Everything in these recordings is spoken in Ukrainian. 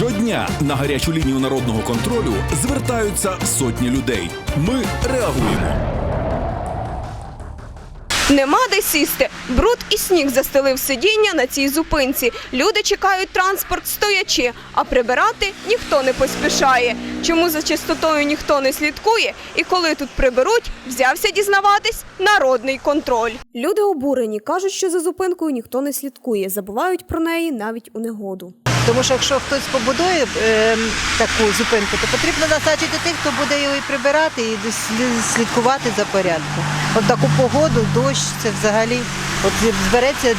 Щодня на гарячу лінію народного контролю звертаються сотні людей. Ми реагуємо. Нема де сісти. Бруд і сніг застелив сидіння на цій зупинці. Люди чекають транспорт стоячи, а прибирати ніхто не поспішає. Чому за чистотою ніхто не слідкує? І коли тут приберуть, взявся дізнаватись народний контроль. Люди обурені, кажуть, що за зупинкою ніхто не слідкує, забувають про неї навіть у негоду. Тому що якщо хтось побудує е, таку зупинку, то потрібно насаджити тих, хто буде його і прибирати, і слідкувати за порядком. От таку погоду, дощ, це взагалі, от збереться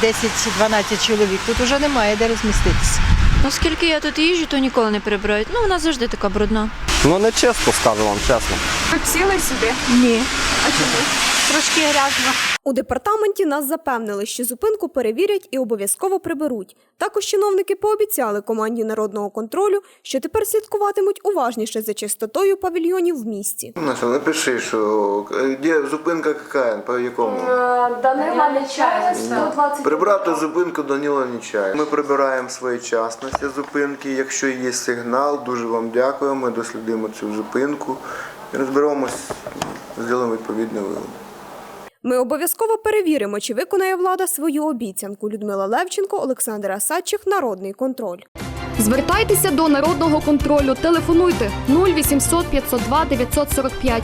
10-12 чоловік, тут вже немає де розміститися. Оскільки я тут їжджу, то ніколи не прибирають. Ну, вона завжди така брудна. Ну не чесно, скажу вам чесно. Ви сіли сюди? Ні. А чому? Трошки грязно. У департаменті нас запевнили, що зупинку перевірять і обов'язково приберуть. Також чиновники пообіцяли команді народного контролю, що тепер слідкуватимуть уважніше за чистотою павільйонів в місті. Наша, напиши, що е, де зупинка какая, по якому? Данила Нечаєва, 120. Прибрати зупинку Данила Нічая. Ми прибираємо своєчасно ці зупинки. Якщо є сигнал, дуже вам дякуємо. Ми дослідимо цю зупинку і розберемось, зробимо відповідний вивод. Ми обов'язково перевіримо, чи виконає влада свою обіцянку. Людмила Левченко, Олександр Асадчих, Народний контроль. Звертайтеся до народного контролю. Телефонуйте 0800 502 945